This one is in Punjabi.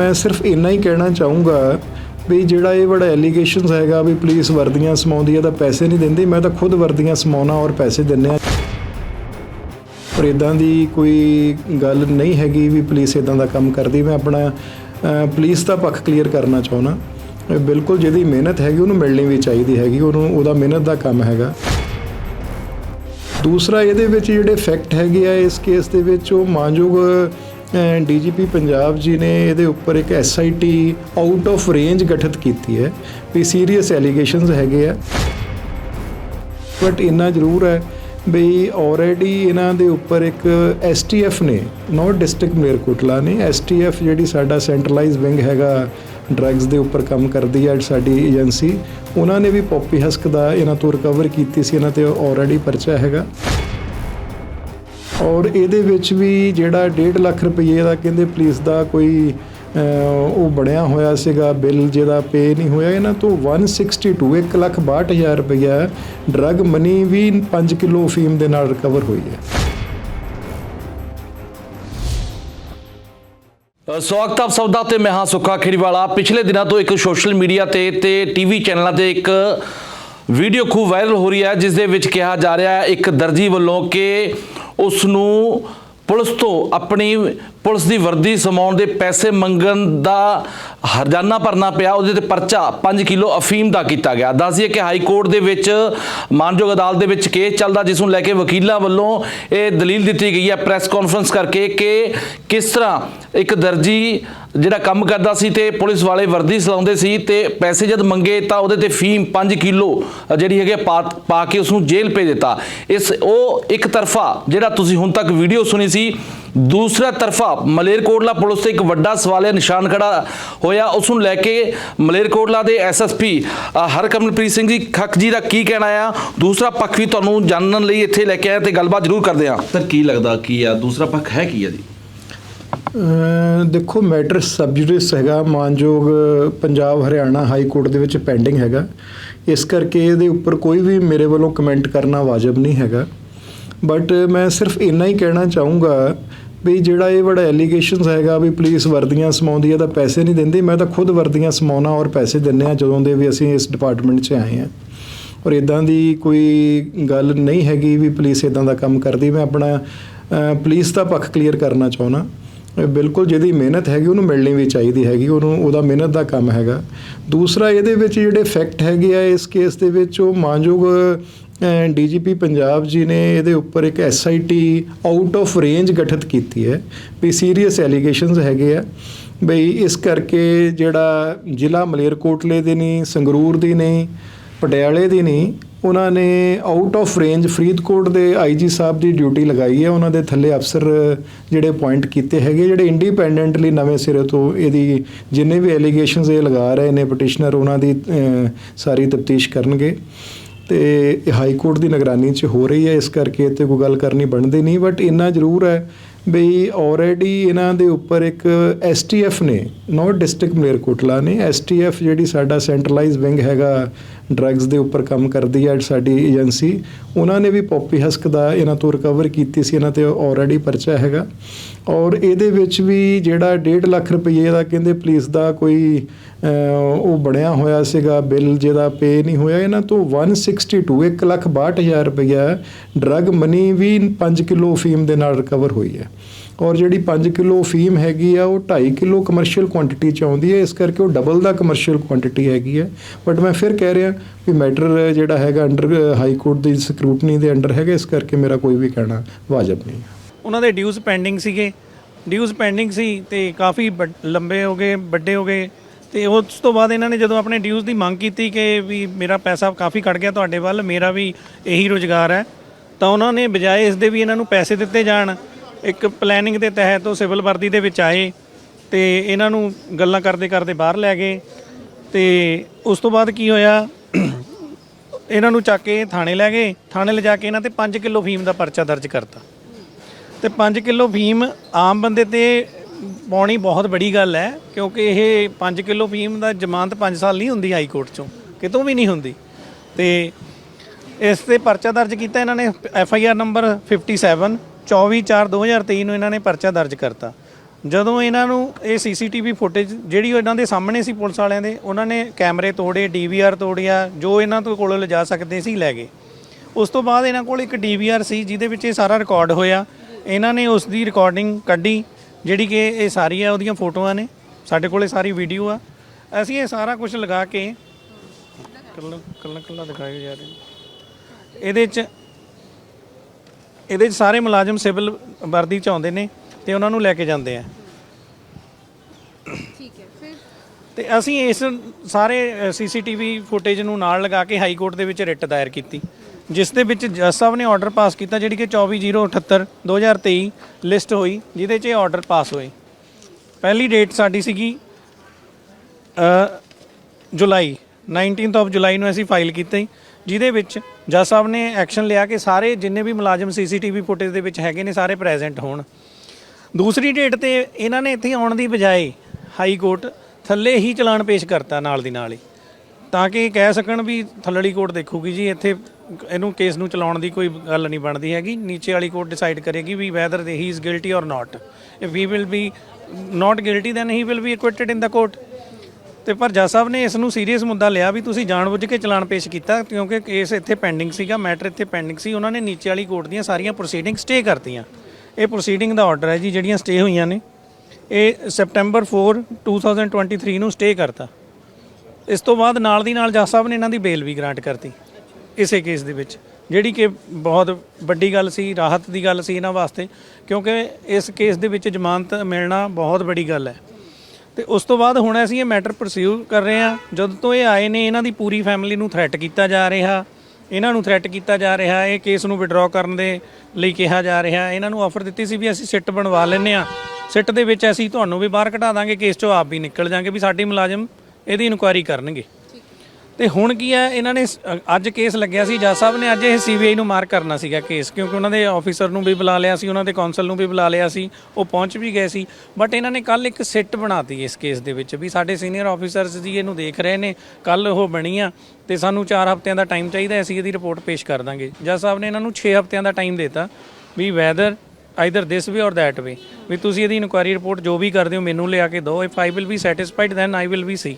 ਮੈਂ ਸਿਰਫ ਇੰਨਾ ਹੀ ਕਹਿਣਾ ਚਾਹੂੰਗਾ ਵੀ ਜਿਹੜਾ ਇਹ ਬੜਾ ਐਲੀਗੇਸ਼ਨਸ ਹੈਗਾ ਵੀ ਪੁਲਿਸ ਵਰਦੀਆਂ ਸਮਾਉਂਦੀ ਹੈ ਤਾਂ ਪੈਸੇ ਨਹੀਂ ਦਿੰਦੀ ਮੈਂ ਤਾਂ ਖੁਦ ਵਰਦੀਆਂ ਸਮਾਉਣਾ ਔਰ ਪੈਸੇ ਦਿੰਨੇ ਆ। ਪਰ ਇਦਾਂ ਦੀ ਕੋਈ ਗੱਲ ਨਹੀਂ ਹੈਗੀ ਵੀ ਪੁਲਿਸ ਇਦਾਂ ਦਾ ਕੰਮ ਕਰਦੀ। ਮੈਂ ਆਪਣਾ ਅ, ਪੁਲਿਸ ਦਾ ਪੱਖ ਕਲੀਅਰ ਕਰਨਾ ਚਾਹੁੰਦਾ। ਬਿਲਕੁਲ ਜਿਹਦੀ ਮਿਹਨਤ ਹੈਗੀ ਉਹਨੂੰ ਮਿਲਣੀ ਵੀ ਚਾਹੀਦੀ ਹੈਗੀ ਉਹਨੂੰ ਉਹਦਾ ਮਿਹਨਤ ਦਾ ਕੰਮ ਹੈਗਾ। ਦੂਸਰਾ ਇਹਦੇ ਵਿੱਚ ਜਿਹੜੇ ਫੈਕਟ ਹੈਗੇ ਆ ਇਸ ਕੇਸ ਦੇ ਵਿੱਚ ਉਹ ਮਾਨਯੋਗ ਡੀਜੀਪੀ ਪੰਜਾਬ ਜੀ ਨੇ ਇਹਦੇ ਉੱਪਰ ਇੱਕ ਐਸਆਈਟੀ ਆਊਟ ਆਫ ਰੇਂਜ ਗਠਿਤ ਕੀਤੀ ਹੈ ਵੀ ਸੀਰੀਅਸ ਐਲੀਗੇਸ਼ਨਸ ਹੈਗੇ ਆ। ਬਟ ਇੰਨਾ ਜ਼ਰੂਰ ਹੈ ਵੀ ਆਲਰੇਡੀ ਇਹਨਾਂ ਦੇ ਉੱਪਰ ਇੱਕ ਐਸਟੀਐਫ ਨੇ ਨੌਰਥ ਡਿਸਟ੍ਰਿਕਟ ਮੇਰਕੋਟਲਾ ਨੇ ਐਸਟੀਐਫ ਜਿਹੜੀ ਸਾਡਾ ਸੈਂਟਰਲਾਈਜ਼ ਵਿੰਗ ਹੈਗਾ ਡਰੱਗਸ ਦੇ ਉੱਪਰ ਕੰਮ ਕਰਦੀ ਹੈ ਸਾਡੀ ਏਜੰਸੀ ਉਹਨਾਂ ਨੇ ਵੀ ਪੋਪੀ ਹਸਕ ਦਾ ਇਹਨਾਂ ਤੋਂ ਰਿਕਵਰ ਕੀਤੀ ਸੀ, ਇਹਨਾਂ ਤੇ ਆਲਰੇਡੀ ਪਰਚਾ ਹੈਗਾ। ਔਰ ਇਹਦੇ ਵਿੱਚ ਵੀ ਜਿਹੜਾ 1.5 ਲੱਖ ਰੁਪਏ ਦਾ ਕਹਿੰਦੇ ਪੁਲਿਸ ਦਾ ਕੋਈ ਉਹ ਬਣਿਆ ਹੋਇਆ ਸੀਗਾ, ਬਿੱਲ ਜਿਹਦਾ ਪੇ ਨਹੀਂ ਹੋਇਆ, ਇਹਨਾਂ ਤੋਂ 162 1 ਲੱਖ 62000 ਰੁਪਇਆ ਡਰਗ ਮਨੀ ਵੀ 5 ਕਿਲੋ ਫੀਮ ਦੇ ਨਾਲ ਰਿਕਵਰ ਹੋਈ ਹੈ। ਸਵਾਗਤ ਆਪ ਸਭ ਦਾ ਤੇ ਮੈਂ ਹਾਂ ਸੁੱਖਾ ਖੇਰੀਵਾਲਾ ਪਿਛਲੇ ਦਿਨਾਂ ਤੋਂ ਇੱਕ ਸੋਸ਼ਲ ਮੀਡੀਆ ਤੇ ਤੇ ਟੀਵੀ ਚੈਨਲਾਂ ਤੇ ਇੱਕ ਵੀਡੀਓ ਖੂਬ ਵਾਇਰਲ ਹੋ ਰਹੀ ਹੈ ਜਿਸ ਦੇ ਵਿੱਚ ਕਿਹਾ ਜਾ ਰਿਹਾ ਹੈ, ਇੱਕ ਦਰਜੀ ਵੱਲੋਂ ਕਿ ਉਸ ਨੂੰ ਪੁਲਿਸ ਤੋਂ ਆਪਣੀ ਪੁਲਿਸ ਦੀ ਵਰਦੀ ਸਮਾਉਣ ਦੇ ਪੈਸੇ ਮੰਗਣ ਦਾ ਹਰਜਾਨਾ ਭਰਨਾ ਪਿਆ, ਉਹਦੇ ਤੇ ਪਰਚਾ 5 ਕਿਲੋ ਅਫੀਮ ਦਾ ਕੀਤਾ ਗਿਆ। ਦੱਸਦੀਏ ਕਿ ਹਾਈ ਕੋਰਟ ਦੇ ਵਿੱਚ ਮਾਨਯੋਗ ਅਦਾਲਤ ਦੇ ਵਿੱਚ ਕੇਸ ਚੱਲਦਾ, ਜਿਸ ਨੂੰ ਲੈ ਕੇ ਵਕੀਲਾਂ ਵੱਲੋਂ ਇਹ ਦਲੀਲ ਦਿੱਤੀ ਗਈ ਹੈ ਪ੍ਰੈਸ ਕਾਨਫਰੰਸ ਕਰਕੇ ਕਿ ਕਿਸ ਤਰ੍ਹਾਂ ਇੱਕ ਦਰਜੀ ਜਿਹੜਾ ਕੰਮ ਕਰਦਾ ਸੀ ਤੇ ਪੁਲਿਸ ਵਾਲੇ ਵਰਦੀ ਸਲਾਉਂਦੇ ਸੀ ਤੇ ਪੈਸੇ ਜਦ ਮੰਗੇ ਤਾਂ ਉਹਦੇ ਤੇ ਫੀਮ 5 ਕਿਲੋ ਜਿਹੜੀ ਹੈਗੀ ਆ ਪਾ ਪਾ ਕੇ ਉਸ ਨੂੰ ਜੇਲ੍ਹ ਭੇਜ ਦਿੱਤਾ। ਇਸ ਉਹ ਇੱਕ ਤਰਫਾ ਜਿਹੜਾ ਤੁਸੀਂ ਹੁਣ ਤੱਕ ਵੀਡੀਓ ਸੁਣੀ ਸੀ, ਦੂਸਰਾ ਤਰਫਾ ਮਲੇਰਕੋਟਲਾ ਪੁਲਿਸ ਤੇ ਇੱਕ ਵੱਡਾ ਸਵਾਲਿਆ ਨਿਸ਼ਾਨ ਖੜਾ ਹੋਇਆ। ਉਸ ਨੂੰ ਲੈ ਕੇ ਮਲੇਰਕੋਟਲਾ ਦੇ ਐਸਐਸਪੀ ਹਰਕਮਲਪ੍ਰੀਤ ਸਿੰਘ ਜੀ ਖੱਕ ਜੀ ਦਾ ਕੀ ਕਹਿਣਾ ਆ? ਦੂਸਰਾ ਪੱਖ ਵੀ ਤੁਹਾਨੂੰ ਜਾਣਨ ਲਈ ਇੱਥੇ ਲੈ ਕੇ ਆਇਆ ਤੇ ਗੱਲਬਾਤ ਜ਼ਰੂਰ ਕਰਦੇ ਆ ਸਰ, ਕੀ ਲੱਗਦਾ, ਕੀ ਆ? ਦੂਸਰਾ ਪੱਖ ਹੈ ਕੀ ਆ ਜੀ? ਦੇਖੋ ਮੈਟਰ ਸਬਜੂਡਿਸ ਹੈਗਾ ਮਾਨਯੋਗ ਪੰਜਾਬ ਹਰਿਆਣਾ ਹਾਈ ਕੋਰਟ ਦੇ ਵਿੱਚ ਪੈਂਡਿੰਗ ਹੈਗਾ। ਇਸ ਕਰਕੇ ਇਹਦੇ ਉੱਪਰ ਕੋਈ ਵੀ ਮੇਰੇ ਵੱਲੋਂ ਕਮੈਂਟ ਕਰਨਾ ਵਾਜਬ ਨਹੀਂ ਹੈਗਾ। ਬਟ ਮੈਂ ਸਿਰਫ ਇੰਨਾ ਹੀ ਕਹਿਣਾ ਚਾਹੂੰਗਾ ਵੀ ਜਿਹੜਾ ਇਹ ਬੜਾ ਐਲੀਗੇਸ਼ਨਸ ਹੈਗਾ ਵੀ ਪੁਲਿਸ ਵਰਦੀਆਂ ਸਮਾਉਂਦੀ ਹੈ ਤਾਂ ਪੈਸੇ ਨਹੀਂ ਦਿੰਦੀ ਮੈਂ ਤਾਂ ਖੁਦ ਵਰਦੀਆਂ ਸਮਾਉਣਾ ਔਰ ਪੈਸੇ ਦਿੰਨੇ ਆ ਜਦੋਂ ਦੇ ਵੀ ਅਸੀਂ ਇਸ ਡਿਪਾਰਟਮੈਂਟ 'ਚ ਆਏ ਹਾਂ। ਔਰ ਇਦਾਂ ਦੀ ਕੋਈ ਗੱਲ ਨਹੀਂ ਹੈਗੀ ਵੀ ਪੁਲਿਸ ਇਦਾਂ ਦਾ ਕੰਮ ਕਰਦੀ। ਮੈਂ ਆਪਣਾ ਅਹ, ਪੁਲਿਸ ਦਾ ਪੱਖ ਕਲੀਅਰ ਕਰਨਾ ਚਾਹੁੰਦਾ। ਬਿਲਕੁਲ ਜਿਹਦੀ ਮਿਹਨਤ ਹੈਗੀ, ਉਹਨੂੰ ਮਿਲਣੀ ਵੀ ਚਾਹੀਦੀ ਹੈਗੀ, ਉਹਨੂੰ, ਉਹਦਾ ਮਿਹਨਤ ਦਾ ਕੰਮ ਹੈਗਾ। ਦੂਸਰਾ, ਇਹਦੇ ਵਿੱਚ ਜਿਹੜੇ ਫੈਕਟ ਹੈਗੇ ਆ, ਇਸ ਕੇਸ ਦੇ ਵਿੱਚ ਉਹ ਮਾਨਯੋਗ ਡੀਜੀਪੀ ਪੰਜਾਬ ਜੀ ਨੇ ਇਹਦੇ ਉੱਪਰ ਇੱਕ ਐਸਆਈਟੀ ਆਊਟ ਆਫ ਰੇਂਜ ਗਠਿਤ ਕੀਤੀ ਹੈ, ਵੀ ਸੀਰੀਅਸ ਐਲੀਗੇਸ਼ਨਸ ਹੈਗੇ ਆ। ਬਈ ਇਸ ਕਰਕੇ ਜਿਹੜਾ ਜ਼ਿਲ੍ਹਾ ਮਲੇਰਕੋਟਲੇ ਦੇ ਨਹੀਂ ਸੰਗਰੂਰ ਦੀ ਨਹੀਂ ਪਟਿਆਲੇ ਦੀ ਨਹੀਂ ਉਹਨਾਂ ਨੇ ਆਊਟ ਆਫ ਰੇਂਜ ਫਰੀਦਕੋਟ ਦੇ ਆਈਜੀ ਸਾਹਿਬ ਦੀ ਡਿਊਟੀ ਲਗਾਈ ਹੈ। ਉਹਨਾਂ ਦੇ ਥੱਲੇ ਅਫਸਰ ਜਿਹੜੇ ਅਪਾਇੰਟ ਕੀਤੇ ਹੈਗੇ, ਜਿਹੜੇ ਇੰਡੀਪੈਂਡੈਂਟਲੀ ਨਵੇਂ ਸਿਰੇ ਤੋਂ ਇਹਦੀ ਜਿੰਨੇ ਵੀ ਐਲੀਗੇਸ਼ਨਸ ਇਹ ਲਗਾ ਰਹੇ ਨੇ ਪਟੀਸ਼ਨਰ ਉਹਨਾਂ ਦੀ ਸਾਰੀ ਤਫਤੀਸ਼ ਕਰਨਗੇ। ਤੇ ਇਹ ਹਾਈ ਕੋਰਟ ਦੀ ਨਿਗਰਾਨੀ 'ਚ ਹੋ ਰਹੀ ਹੈ। ਇਸ ਕਰਕੇ ਇੱਥੇ ਕੋਈ ਗੱਲ ਕਰਨੀ ਬਣਦੀ ਨਹੀਂ ਬਟ ਇੰਨਾ ਜ਼ਰੂਰ ਹੈ ਬਈ ਆਲਰੇਡੀ ਇਹਨਾਂ ਦੇ ਉੱਪਰ ਇੱਕ ਐਸਟੀਐਫ ਨੇ ਨਾਟ ਡਿਸਟ੍ਰਿਕਟ ਮਲੇਰਕੋਟਲਾ ਨੇ ਐਸਟੀਐਫ ਜਿਹੜੀ ਸਾਡਾ ਸੈਂਟਰਲਾਈਜ਼ ਵਿੰਗ ਹੈਗਾ ਡਰੱਗਸ ਦੇ ਉੱਪਰ ਕੰਮ ਕਰਦੀ ਹੈ ਸਾਡੀ ਏਜੰਸੀ ਉਹਨਾਂ ਨੇ ਵੀ ਪੋਪੀ ਹਸਕ ਦਾ ਇਹਨਾਂ ਤੋਂ ਰਿਕਵਰ ਕੀਤੀ ਸੀ, ਇਹਨਾਂ ਤੇ ਆਲਰੇਡੀ ਪਰਚਾ ਹੈਗਾ। ਔਰ ਇਹਦੇ ਵਿੱਚ ਵੀ ਜਿਹੜਾ 1.5 ਲੱਖ ਰੁਪਏ ਦਾ ਕਹਿੰਦੇ ਪੁਲਿਸ ਦਾ ਕੋਈ ਉਹ ਬਣਿਆ ਹੋਇਆ ਸੀਗਾ, ਬਿੱਲ ਜਿਹਦਾ ਪੇ ਨਹੀਂ ਹੋਇਆ, ਇਹਨਾਂ ਤੋਂ 162 1 ਲੱਖ 62000 ਰੁਪਇਆ ਡਰੱਗ ਮਨੀ ਵੀ 5 ਕਿਲੋ ਫੀਮ ਦੇ ਨਾਲ ਰਿਕਵਰ ਹੋਈ ਹੈ। ਔਰ ਜਿਹੜੀ 5 ਕਿਲੋ ਫੀਮ ਹੈਗੀ ਆ, ਉਹ 2.5 ਕਿਲੋ ਕਮਰਸ਼ੀਅਲ ਕੁਆਂਟੀਟੀ ਚ ਆਉਂਦੀ ਹੈ। ਇਸ ਕਰਕੇ ਉਹ ਡਬਲ ਦਾ ਕਮਰਸ਼ੀਅਲ ਕੁਆਂਟੀਟੀ ਹੈਗੀ ਹੈ। ਬਟ ਮੈਂ ਫਿਰ ਕਹਿ ਰਿਹਾ ਵੀ ਮੈਟਰ ਜਿਹੜਾ ਹੈਗਾ ਅੰਡਰ ਹਾਈ ਕੋਰਟ ਦੀ ਸਕਰੂਟਨੀ ਦੇ ਅੰਡਰ ਹੈਗਾ, ਇਸ ਕਰਕੇ ਮੇਰਾ ਕੋਈ ਵੀ ਕਹਿਣਾ ਵਾਜਬ ਨਹੀਂ ਹੈ। ਉਹਨਾਂ ਦੇ ਡਿਊਜ਼ ਪੈਂਡਿੰਗ ਸੀਗੇ। ਡਿਊਜ਼ ਪੈਂਡਿੰਗ ਸੀ ਤੇ ਕਾਫੀ ਵੱਡ- ਲੰਬੇ ਹੋ ਗਏ, ਵੱਡੇ ਹੋ ਗਏ। ਤੇ ਉਸ ਤੋਂ ਬਾਅਦ ਇਹਨਾਂ ਨੇ ਜਦੋਂ ਆਪਣੇ ਡਿਊਜ਼ ਦੀ ਮੰਗ ਕੀਤੀ ਕਿ ਵੀ ਮੇਰਾ ਪੈਸਾ ਕਾਫੀ ਕੱਟ ਗਿਆ ਤੁਹਾਡੇ ਵੱਲ, ਮੇਰਾ ਵੀ ਇਹੀ ਰੋਜ਼ਗਾਰ ਹੈ, ਤਾਂ ਉਹਨਾਂ ਨੇ ਬਜਾਏ ਇਸ ਦੇ ਵੀ ਇਹਨਾਂ ਨੂੰ ਪੈਸੇ ਦਿੱਤੇ ਜਾਣ। ਇੱਕ ਪਲੈਨਿੰਗ ਦੇ ਤਹਿਤ ਉਹ ਸਿਵਲ ਵਰਦੀ ਦੇ ਵਿੱਚ ਆਏ ਤੇ ਇਹਨਾਂ ਨੂੰ ਗੱਲਾਂ ਕਰਦੇ ਕਰਦੇ ਬਾਹਰ ਲੈ ਗਏ ਤੇ ਉਸ ਤੋਂ ਬਾਅਦ ਕੀ ਹੋਇਆ? ਇਹਨਾਂ ਨੂੰ ਚੱਕ ਕੇ ਥਾਣੇ ਲੈ ਗਏ। ਥਾਣੇ ਲਿਜਾ ਕੇ ਇਹਨਾਂ ਤੇ 5 ਕਿਲੋ ਫੀਮ ਦਾ ਪਰਚਾ ਦਰਜ ਕਰਤਾ। ਤੇ 5 ਕਿਲੋ ਫੀਮ ਆਮ ਬੰਦੇ ਤੇ ਪਾਉਣੀ ਬਹੁਤ ਬੜੀ ਗੱਲ ਹੈ, ਕਿਉਂਕਿ ਇਹ 5 ਕਿਲੋ ਫੀਮ ਦਾ ਜ਼ਮਾਨਤ 5 ਸਾਲ ਨਹੀਂ ਹੁੰਦੀ ਹਾਈ ਕੋਰਟ ਚੋਂ, ਕਿਤੋਂ ਵੀ ਨਹੀਂ ਹੁੰਦੀ। ਤੇ ਇਸ ਤੇ ਪਰਚਾ ਦਰਜ ਕੀਤਾ ਇਹਨਾਂ ਨੇ ਐਫ ਆਈ ਆਰ ਨੰਬਰ 57 24/4/2023 ਨੂੰ ਇਹਨਾਂ ਨੇ ਪਰਚਾ ਦਰਜ ਕਰਤਾ। ਜਦੋਂ ਇਹਨਾਂ ਨੂੰ ਇਹ ਸੀਸੀਟੀਵੀ ਫੁਟੇਜ ਜਿਹੜੀ ਇਹਨਾਂ ਦੇ ਸਾਹਮਣੇ ਸੀ ਪੁਲਿਸ ਵਾਲਿਆਂ ਦੇ ਉਹਨਾਂ ਨੇ ਕੈਮਰੇ ਤੋੜੇ ਡੀਵੀਆਰ ਤੋੜਿਆ ਜੋ ਇਹਨਾਂ ਤੋਂ ਕੋਲੋਂ ਲਿਜਾ ਸਕਦੇ ਸੀ ਲੈ ਗਏ। ਉਸ ਤੋਂ ਬਾਅਦ ਇਹਨਾਂ ਕੋਲ ਇੱਕ ਡੀਵੀਆਰ ਸੀ ਜਿਹਦੇ ਵਿੱਚ ਇਹ ਸਾਰਾ ਰਿਕਾਰਡ ਹੋਇਆ। ਇਹਨਾਂ ਨੇ ਉਸ ਦੀ ਰਿਕਾਰਡਿੰਗ ਕੱਢੀ ਜਿਹੜੀ ਕਿ ਇਹ ਸਾਰੀ ਆ ਉਹਦੀਆਂ ਫੋਟੋਆਂ ਨੇ। ਸਾਡੇ ਕੋਲੇ ਸਾਰੀ ਵੀਡੀਓ ਆ। ਅਸੀਂ ਇਹ ਸਾਰਾ ਕੁਝ ਲਗਾ ਕੇ ਕੱਲਾ ਕੱਲਾ ਕੱਲਾ ਦਿਖਾਏ ਜਾ ਰਹੇ। ਇਹਦੇ 'ਚ ਇਹਦੇ 'ਚ ਸਾਰੇ ਮੁਲਾਜ਼ਮ ਸਿਵਲ ਵਰਦੀ 'ਚ ਆਉਂਦੇ ਨੇ ਤੇ ਉਹਨਾਂ ਨੂੰ ਲੈ ਕੇ ਜਾਂਦੇ ਆ। ਠੀਕ ਹੈ ਫਿਰ? ਤੇ ਅਸੀਂ ਇਸ ਸਾਰੇ ਸੀਸੀਟੀਵੀ ਫੁਟੇਜ ਨੂੰ ਨਾਲ ਲਗਾ ਕੇ ਹਾਈ ਕੋਰਟ ਦੇ ਵਿੱਚ ਰਿਟ ਦਾਇਰ ਕੀਤੀ ਜਿਸ ਦੇ ਵਿੱਚ ਜੱਜ ਸਾਹਿਬ ਨੇ ਆਰਡਰ ਪਾਸ ਕੀਤਾ ਜਿਹੜੀ ਕਿ 24078 2023 ਲਿਸਟ ਹੋਈ ਜਿਹਦੇ 'ਚ ਇਹ ਆਰਡਰ ਪਾਸ ਹੋਏ। ਪਹਿਲੀ ਡੇਟ ਸਾਡੀ ਸੀਗੀ ਅ, ਜੁਲਾਈ 19th ਆਫ ਜੁਲਾਈ ਨੂੰ ਅਸੀਂ ਫਾਈਲ ਕੀਤੀ। ਜਿਹਦੇ ਵਿੱਚ ਜੱਜ ਸਾਹਿਬ ਨੇ ਐਕਸ਼ਨ ਲਿਆ ਕਿ ਸਾਰੇ ਜਿੰਨੇ ਵੀ ਮੁਲਾਜ਼ਮ ਸੀਸੀਟੀਵੀ ਫੁਟੇਜ ਦੇ ਵਿੱਚ ਹੈਗੇ ਨੇ, ਸਾਰੇ ਪ੍ਰੈਜ਼ੈਂਟ ਹੋਣ। ਦੂਸਰੀ ਡੇਟ ਤੇ ਇਹਨਾਂ ਨੇ ਇੱਥੇ ਆਉਣ ਦੀ ਬਜਾਏ ਹਾਈ ਕੋਰਟ ਥੱਲੇ ਹੀ ਚਲਾਨ ਪੇਸ਼ ਕਰਤਾ ਨਾਲ ਦੀ ਨਾਲ ਹੀ। ਤਾਂ ਕਿ ਕਹਿ ਸਕਣ ਵੀ ਥੱਲੜੀ ਕੋਰਟ ਦੇਖੂਗੀ ਜੀ, ਇੱਥੇ ਇਹਨੂੰ ਕੇਸ ਨੂੰ ਚਲਾਉਣ ਦੀ ਕੋਈ ਗੱਲ ਨਹੀਂ ਬਣਦੀ ਹੈਗੀ। ਨੀਚੇ ਵਾਲੀ ਕੋਰਟ ਡਿਸਾਈਡ ਕਰੇਗੀ ਵੀ whether he is guilty or not if he will be not guilty then he will be acquitted in the court ਤੇ ਪਰ ਜੱਜ ਸਾਹਿਬ ਨੇ ਇਸ ਨੂੰ ਸੀਰੀਅਸ ਮੁੱਦਾ ਲਿਆ ਵੀ ਤੁਸੀਂ ਜਾਣਬੁੱਝ ਕੇ ਚਲਾਨ ਪੇਸ਼ ਕੀਤਾ, ਕਿਉਂਕਿ ਕੇਸ ਇੱਥੇ ਪੈਂਡਿੰਗ ਸੀਗਾ ਮੈਟਰ ਇੱਥੇ ਪੈਂਡਿੰਗ ਸੀ, ਉਹਨਾਂ ਨੇ ਨੀਚੇ ਵਾਲੀ ਕੋਰਟ ਦੀਆਂ ਸਾਰੀਆਂ ਪ੍ਰੋਸੀਡਿੰਗ ਸਟੇ ਕਰਤੀਆਂ। ਇਹ ਪ੍ਰੋਸੀਡਿੰਗ ਦਾ ਆਰਡਰ ਹੈ ਜੀ, ਜਿਹੜੀਆਂ ਸਟੇ ਹੋਈਆਂ ਨੇ। ਇਹ ਸੈਪਟੈਂਬਰ 4 2023 ਨੂੰ ਸਟੇ ਕਰਤਾ। ਇਸ ਤੋਂ ਬਾਅਦ ਨਾਲ ਦੀ ਨਾਲ ਜੱਜ ਸਾਹਿਬ ਨੇ ਇਹਨਾਂ ਦੀ ਬੇਲ ਵੀ ਗ੍ਰਾਂਟ ਕਰਤੀ, ਇਸੇ ਕੇਸ ਦੇ ਵਿੱਚ। ਜਿਹੜੀ ਕਿ ਬਹੁਤ ਵੱਡੀ ਗੱਲ ਸੀ, ਰਾਹਤ ਦੀ ਗੱਲ ਸੀ ਇਹਨਾਂ ਵਾਸਤੇ, ਕਿਉਂਕਿ ਇਸ ਕੇਸ ਦੇ ਵਿੱਚ ਜ਼ਮਾਨਤ ਮਿਲਣਾ ਬਹੁਤ ਵੱਡੀ ਗੱਲ ਹੈ। ਤੇ ਉਸ ਤੋਂ ਬਾਅਦ ਹੁਣ ਅਸੀਂ ਇਹ ਮੈਟਰ ਪਰਸਿਊ ਕਰ ਰਹੇ ਹਾਂ। ਜਦੋਂ ਤੋਂ ਇਹ ਆਏ ਨੇ, ਇਹਨਾਂ ਦੀ ਪੂਰੀ ਫੈਮਿਲੀ ਨੂੰ ਥ੍ਰੈਟ ਕੀਤਾ ਜਾ ਰਿਹਾ। ਇਹਨਾਂ ਨੂੰ ਥ੍ਰੈਟ ਕੀਤਾ ਜਾ ਰਿਹਾ, ਇਹ ਕੇਸ ਨੂੰ ਵਿਡਰਾਅ ਕਰਨ ਦੇ ਲਈ ਕਿਹਾ ਜਾ ਰਿਹਾ। ਇਹਨਾਂ ਨੂੰ ਆਫਰ ਦਿੱਤੀ ਸੀ ਵੀ ਅਸੀਂ ਸਿੱਟ ਬਣਵਾ ਲੈਨੇ ਆ ਸਿੱਟ ਦੇ ਵਿੱਚ ਅਸੀਂ ਤੁਹਾਨੂੰ ਵੀ ਬਾਹਰ ਕਢਾ ਦਾਂਗੇ ਕੇਸ ਚੋਂ ਆਪ ਵੀ ਨਿਕਲ ਜਾਾਂਗੇ ਵੀ ਸਾਡੀ ਮੁਲਾਜ਼ਮ ਇਹਦੀ ਇਨਕੁਆਇਰੀ ਕਰਨਗੇ। ਤੇ ਹੁਣ ਕੀ ਹੈ, ਇਹਨਾਂ ਨੇ ਸ- ਅ- ਅੱਜ ਕੇਸ ਲੱਗਿਆ ਸੀ, ਜੱਜ ਸਾਹਿਬ ਨੇ ਅੱਜ ਇਹ ਸੀਬੀਆਈ ਨੂੰ ਮਾਰ ਕਰਨਾ ਸੀਗਾ ਕੇਸ ਕਿਉਂਕਿ ਉਹਨਾਂ ਦੇ ਆਫੀਸਰ ਨੂੰ ਵੀ ਬੁਲਾ ਲਿਆ ਸੀ, ਉਹਨਾਂ ਦੇ ਕੌਂਸਲ ਨੂੰ ਵੀ ਬੁਲਾ ਲਿਆ ਸੀ, ਉਹ ਪਹੁੰਚ ਵੀ ਗਏ ਸੀ ਬਟ ਇਹਨਾਂ ਨੇ ਕੱਲ ਇੱਕ ਸਿੱਟ ਬਣਾਤੀ ਇਸ ਕੇਸ ਦੇ ਵਿੱਚ, ਵੀ ਸਾਡੇ ਸੀਨੀਅਰ ਆਫੀਸਰਸ ਜੀ ਇਹਨੂੰ ਦੇਖ ਰਹੇ ਨੇ ਕੱਲ ਉਹ ਬਣੀ ਆ, ਤੇ ਸਾਨੂੰ 4 ਹਫ਼ਤਿਆਂ ਦਾ ਟਾਈਮ ਚਾਹੀਦਾ ਅਸੀਂ ਇਹਦੀ ਰਿਪੋਰਟ ਪੇਸ਼ ਕਰ ਦਾਂਗੇ। ਜੱਜ ਸਾਹਿਬ ਨੇ ਇਹਨਾਂ ਨੂੰ 6 ਹਫ਼ਤਿਆਂ ਦਾ ਟਾਈਮ ਦਿੱਤਾ, ਵੀ ਵੈਦਰ ਆਈਦਰ ਦਿਸ ਵੇ ਔਰ ਦੈਟ ਵੇ ਵੀ ਤੁਸੀਂ ਇਹਦੀ ਇਨਕੁਆਇਰੀ ਰਿਪੋਰਟ ਜੋ ਵੀ ਕਰਦੇ ਹੋ, ਮੈਨੂੰ ਲਿਆ ਕੇ ਦਿਓ if I will be satisfied then I will be C